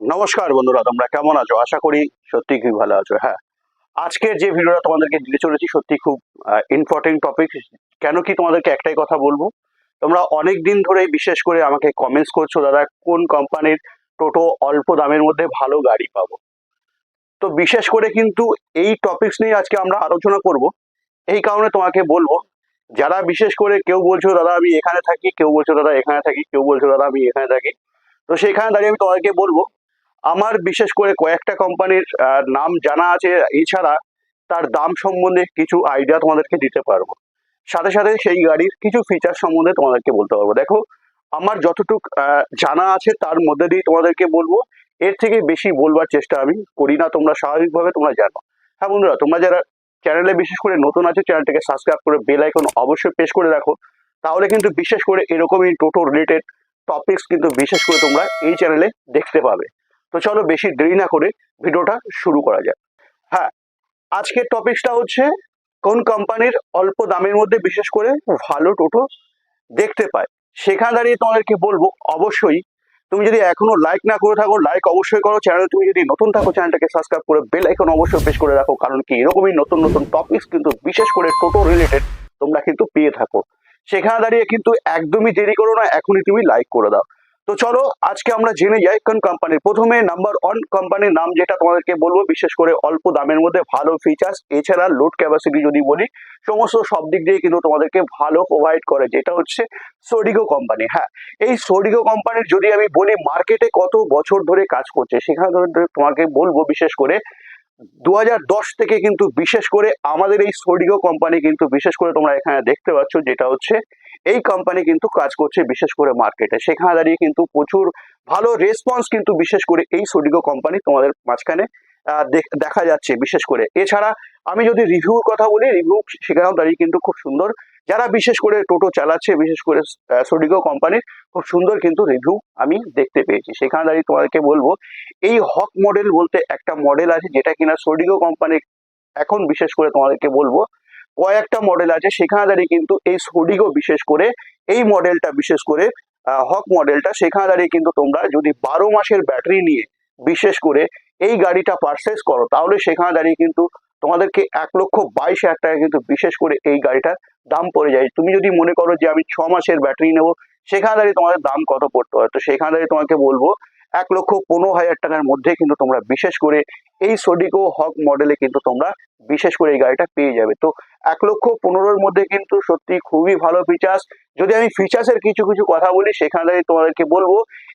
নমস্কার বন্ধুরা, তোমরা কেমন আছো? আশা করি সত্যি খুব ভালো আছো। হ্যাঁ আজকের যে ভিডিওটা তোমাদেরকে দিতে চলেছি সত্যি খুব ইম্পর্টেন্ট টপিক কেন কি তোমাদেরকে একটাই কথা বলব? তোমরা অনেক দিন ধরে বিশেষ করে আমাকে কমেন্টস করছ, দাদা, কোন কোম্পানির টোটো অল্প দামের মধ্যে ভালো গাড়ি পাবো? তো বিশেষ করে কিন্তু এই টপিকস নিয়ে আজকে আমরা আলোচনা করব। এই কারণে তোমাকে বলব, যারা বিশেষ করে কেউ বলছো, দাদা, আমি এখানে থাকি। কেউ বলছো, দাদা, এখানে থাকি। কেউ বলছো, দাদা, আমি এখানে থাকি। তো সেখানে দাঁড়িয়ে আমি তোমাদেরকে বলব আমার বিশেষ করে কয়েকটা কোম্পানির নাম জানা আছে। এছাড়া তার দাম সম্বন্ধে কিছু আইডিয়া তোমাদেরকে দিতে পারব। সাথে সাথে সেই গাড়ির কিছু ফিচার সম্বন্ধে তোমাদেরকে বলতে পারব। দেখো, আমার যতটুক জানা আছে তার মধ্যে দিয়ে তোমাদেরকে বলব। এর থেকে বেশি বলবার চেষ্টা আমি করি না। তোমরা স্বাভাবিকভাবে তোমরা জানো। হ্যাঁ বন্ধুরা, তোমরা যারা চ্যানেলে বিশেষ করে নতুন আছে চ্যানেলটাকে সাবস্ক্রাইব করে বেল আইকন অবশ্যই প্রেস করে রাখো। তাহলে কিন্তু বিশেষ করে এরকমই টোটো রিলেটেড টপিকস কিন্তু বিশেষ করে তোমরা এই চ্যানেলে দেখতে পাবে। তো চলো বেশি দেরি না করে ভিডিওটা শুরু করা যাক। হ্যাঁ আজকের টপিকসটা হচ্ছে কোন কোম্পানির অল্প দামের মধ্যে বিশেষ করে ভালো টোটো দেখতে পায়। সেখানে দাঁড়িয়ে তোমাদেরকে বলব, অবশ্যই তুমি যদি এখনও লাইক না করে থাকো লাইক অবশ্যই করো। চ্যানেল তুমি যদি নতুন থাকো চ্যানেলটাকে সাবস্ক্রাইব করে বেল আইকন অবশ্যই প্রেস করে রাখো, কারণ কি এরকমই নতুন নতুন টপিকস কিন্তু বিশেষ করে টোটো রিলেটেড তোমরা কিন্তু পেয়ে থাকো। সেখানে দাঁড়িয়ে কিন্তু একদমই দেরি করো না, এখনই তুমি লাইক করে দাও। তো চলো, আজকে আমরা জেনে যাই কোন কোম্পানির প্রথমে নাম্বার ওয়ান কোম্পানির নাম যেটা তোমাদেরকে বলব, বিশেষ করে অল্প দামের মধ্যে ভালো ফিচার্স এছাড়া লোড ক্যাপাসিটি যদি বলি, সমস্ত সব দিক দিয়ে কিন্তু তোমাদেরকে ভালো প্রোভাইড করে, যেটা হচ্ছে সোডিগো কোম্পানি হ্যাঁ। এই সোডিগো কোম্পানির যদি আমি বলি মার্কেটে কত বছর ধরে কাজ করছে, সেখানে তোমাকে বলব বিশেষ করে দু হাজার দশ থেকে কিন্তু বিশেষ করে আমাদের এই সোডিগো কোম্পানি কিন্তু বিশেষ করে তোমরা এখানে দেখতে পাচ্ছ, যেটা হচ্ছে এই কোম্পানি কিন্তু কাজ করছে বিশেষ করে মার্কেটে সেখানে দাঁড়িয়ে কিন্তু প্রচুর ভালো রেসপন্স কিন্তু বিশেষ করে এই সোডিগো কোম্পানি তোমাদের মাঝখানে দেখ- যাচ্ছে বিশেষ করে। এছাড়া আমি যদি রিভিউর কথা বলি রিভিউ সেখানেও দাঁড়িয়ে কিন্তু খুব সুন্দর। যারা বিশেষ করে টোটো চালাচ্ছে, বিশেষ করে সোডিগো কোম্পানির খুব সুন্দর কিন্তু রিভিউ আমি দেখতে পেয়েছি। সেখানে দাঁড়িয়ে তোমাদেরকে বলব, এই হক মডেল বলতে একটা মডেল আছে যেটা কিনা সোডিগো কোম্পানি এখন বিশেষ করে তোমাদেরকে বলব কয়েকটা মডেল আছে, সেখানে দাঁড়িয়ে কিন্তু এই সোডিগো বিশেষ করে, এই মডেলটা বিশেষ করে হক মডেলটা সেখানে দাঁড়িয়ে কিন্তু তোমরা যদি বারো মাসের ব্যাটারি নিয়ে বিশেষ করে এই গাড়িটা পারচেস করো, তাহলে সেখানে দাঁড়িয়ে কিন্তু তোমাদেরকে এক লক্ষ বাইশ হাজার টাকা কিন্তু বিশেষ করে এই গাড়িটার দাম পড়ে যায়। তুমি যদি মনে করো যে আমি ছ মাসের ব্যাটারি নেব, সেখানে দাঁড়িয়ে তোমাদের দাম কত পড়তে হয়? তো সেখানে দাঁড়িয়ে তোমাকে বলব এক লক্ষ পনেরো হাজার টাকার মধ্যে কিন্তু তোমরা বিশেষ করে এই সোডিকো হক মডেলে কিন্তু তোমরা বিশেষ করে এই গাড়িটা পেয়ে যাবে। তো এক লক্ষ পনেরোর মধ্যে কিন্তু সত্যি খুবই ভালো ফিচার্স যদি আমি ফিচার্সের কিছু কিছু কথা বলি, সেখানে তোমাদেরকে বলব,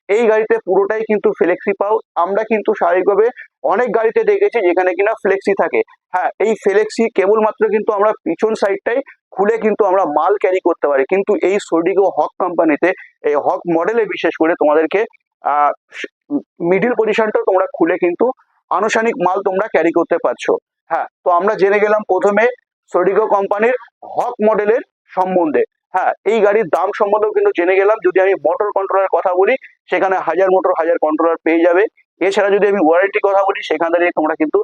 এই গাড়িতে পুরোটাই কিন্তু ফ্লেক্সি পাও। আমরা কিন্তু স্বাভাবিকভাবে অনেক গাড়িতে দেখেছি যেখানে কিনা ফ্লেক্সি থাকে। হ্যাঁ এই ফ্লেক্সি কেবলমাত্র কিন্তু আমরা পিছন সাইডটাই খুলে কিন্তু আমরা মাল ক্যারি করতে পারি। কিন্তু এই সোডিগো হক কোম্পানিতে এই হক মডেলে বিশেষ করে তোমাদেরকে মিডিল পজিশনটাও তোমরা খুলে কিন্তু আনুষ্ঠানিক মাল তোমরা ক্যারি করতে পারছ। হ্যাঁ তো আমরা জেনে গেলাম প্রথমে সোডিগো কোম্পানির হক মডেলের সম্বন্ধে। হ্যাঁ এই গাড়ির দাম সম্বন্ধেও কিন্তু জেনে গেলাম। যদি আমি মোটর কন্ট্রোলের কথা বলি, সেখানে হাজার মোটর হাজার কন্ট্রোলার পেয়ে যাবে। এছাড়া যদি আমি ওয়ারেন্টি কথা বলি, সেখান দাঁড়িয়ে তোমরা কিন্তু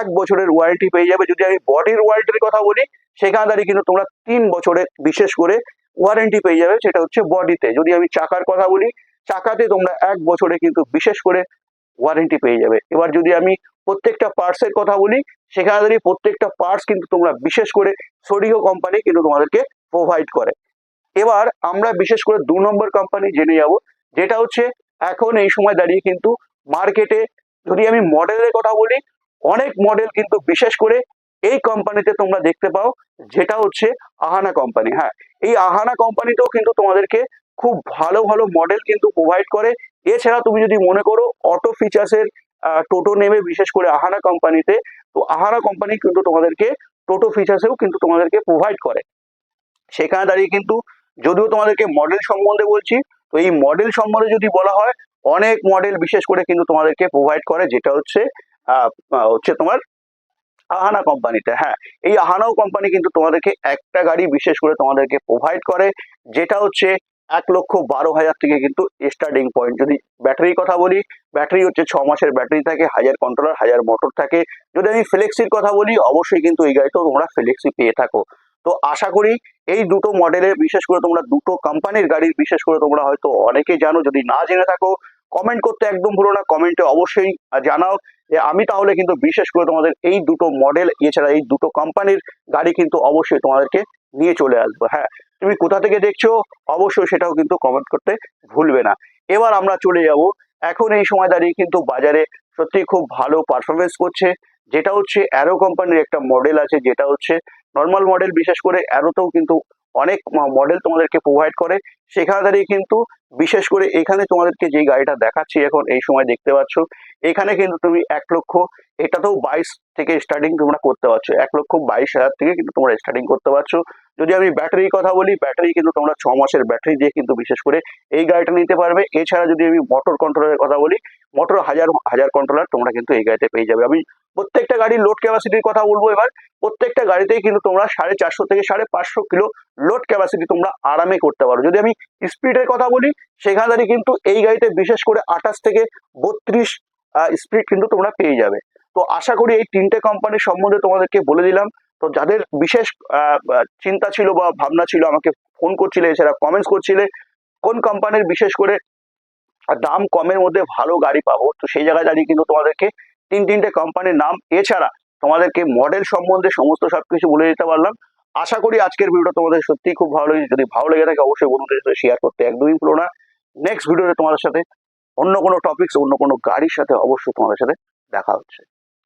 এক বছরের ওয়ারেন্টি পেয়ে যাবে। যদি আমি বডির ওয়ারেন্টির কথা বলি, সেখান দাঁড়িয়ে কিন্তু তোমরা তিন বছরের বিশেষ করে ওয়ারেন্টি পেয়ে যাবে, সেটা হচ্ছে বডিতে যদি আমি চাকার কথা বলি চাকাতে তোমরা এক বছরে কিন্তু বিশেষ করে ওয়ারেন্টি পেয়ে যাবে। এবার যদি আমি প্রত্যেকটা পার্টসের কথা বলি, সেখানে দাঁড়িয়ে প্রত্যেকটা পার্টস কিন্তু তোমরা বিশেষ করে সোডিও কোম্পানি কিন্তু তোমাদেরকে প্রোভাইড করে। এবার আমরা বিশেষ করে দু নম্বর কোম্পানি জেনে যাব, যেটা হচ্ছে এখন এই সময় দাঁড়িয়ে কিন্তু মার্কেটে যদি আমি মডেলের কথা বলি, অনেক মডেল কিন্তু বিশেষ করে এই কোম্পানিতে তোমরা দেখতে পাও, যেটা হচ্ছে আহানা কোম্পানি হ্যাঁ এই আহানা কোম্পানিতেও কিন্তু তোমাদেরকে খুব ভালো ভালো মডেল কিন্তু প্রোভাইড করে। এছাড়া তুমি যদি মনে করো অটো ফিচার্সের টোটো নেমে বিশেষ করে আহানা কোম্পানিতে তো আহানা কোম্পানি কিন্তু তোমাদেরকে টোটো ফিচার্সেও কিন্তু তোমাদেরকে প্রোভাইড করে। সেখানে দাঁড়িয়ে কিন্তু যদিও তোমাদেরকে মডেল সম্বন্ধে বলছি, তো এই মডেল সম্বন্ধে যদি বলা হয়, অনেক মডেল বিশেষ করে কিন্তু তোমাদেরকে প্রোভাইড করে, যেটা হচ্ছে হচ্ছে তোমার আহানা কোম্পানিতে হ্যাঁ। এই আহানাও কোম্পানি কিন্তু তোমাদেরকে একটা গাড়ি বিশেষ করে তোমাদেরকে প্রোভাইড করে, যেটা হচ্ছে এক লক্ষ বারো হাজার থেকে কিন্তু স্টার্টিং পয়েন্ট যদি ব্যাটারির কথা বলি ব্যাটারি হচ্ছে ছ মাসের ব্যাটারি থাকে, হাজার কন্ট্রোলার হাজার মোটর থাকে। যদি আমি ফ্লেক্সির কথা বলি, অবশ্যই কিন্তু এই গাড়িতেও তোমরা ফ্লেক্সি পেয়ে থাকো। তো আশা করি এই দুটো মডেলের বিশেষ করে তোমরা দুটো কোম্পানির গাড়ির, বিশেষ করে তোমরা হয়তো অনেকে জানো, যদি না জেনে থাকো কমেন্ট করতে একদম ভুলো না কমেন্টে অবশ্যই জানাও। যে আমি তাহলে কিন্তু বিশেষ করে তোমাদের এই দুটো মডেল এছাড়া এই দুটো কোম্পানির গাড়ি কিন্তু অবশ্যই তোমাদেরকে নিয়ে চলে আসব। হ্যাঁ তুমি কোথা থেকে দেখছ? অবশ্যই সেটাও কিন্তু কমেন্ট করতে ভুলবে না। এবার আমরা চলে যাব। এখন এই সময় দাঁড়িয়ে কিন্তু বাজারে সত্যি খুব ভালো পারফরমেন্স করছে। যেটা হচ্ছে অ্যারো কোম্পানির একটা মডেল আছে, যেটা হচ্ছে নর্মাল মডেল বিশেষ করে অ্যারোতেও কিন্তু অনেক মডেল তোমাদেরকে প্রোভাইড করে। সেখানে দাঁড়িয়ে কিন্তু বিশেষ করে এখানে তোমাদেরকে যে গাড়িটা দেখাচ্ছি এখন এই সময় দেখতে পাচ্ছ এখানে কিন্তু তুমি এক লক্ষ, এটাতেও বাইশ থেকে স্টার্টিং তোমরা করতে পারছ। এক লক্ষ বাইশ হাজার থেকে কিন্তু তোমরা স্টার্টিং করতে পারছ। যদি আমি ব্যাটারির কথা বলি, ব্যাটারি কিন্তু তোমরা ছ মাসের ব্যাটারি দিয়ে কিন্তু বিশেষ করে এই গাড়িটা নিতে পারবে। এছাড়া যদি আমি মোটর কন্ট্রোলারের কথা বলি মোটর হাজার হাজার কন্ট্রোলার তোমরা কিন্তু এই গাড়িতে পেয়ে যাবে। আমি প্রত্যেকটা গাড়ির লোড ক্যাপাসিটির কথা বলব এবার। প্রত্যেকটা গাড়িতেই কিন্তু তোমরা সাড়ে চারশো থেকে সাড়ে পাঁচশো কিলো লোড ক্যাপাসিটি তোমরা আরামে করতে পারো। যদি আমি স্পিডের কথা বলি, সেখানে কিন্তু এই গাড়িতে বিশেষ করে আঠাশ থেকে বত্রিশ স্পিড কিন্তু তোমরা পেয়ে যাবে। তো আশা করি এই তিনটে কোম্পানির সম্বন্ধে তোমাদেরকে বলে দিলাম। তো যাদের বিশেষ চিন্তা ছিল বা ভাবনা ছিল, আমাকে ফোন করছিলে, এছাড়া কমেন্টস করছিলে, কোন কোম্পানির বিশেষ করে দাম কমের মধ্যে ভালো গাড়ি পাবো, তো সেই জায়গায় দাঁড়িয়ে কিন্তু তোমাদেরকে তিন তিনটে কোম্পানির নাম, এছাড়া তোমাদেরকে মডেল সম্বন্ধে সমস্ত সবকিছু বলে দিতে পারলাম। আশা করি আজকের ভিডিও তোমাদের সত্যিই খুব ভালো লেগেছে। যদি ভালো লেগে থাকে, অবশ্যই বন্ধুদের সাথে শেয়ার করতে একদমই ভুলো না। নেক্সট ভিডিওতে তোমাদের সাথে অন্য কোনো টপিকস অন্য কোনো গাড়ির সাথে অবশ্যই তোমাদের সাথে দেখা হচ্ছে।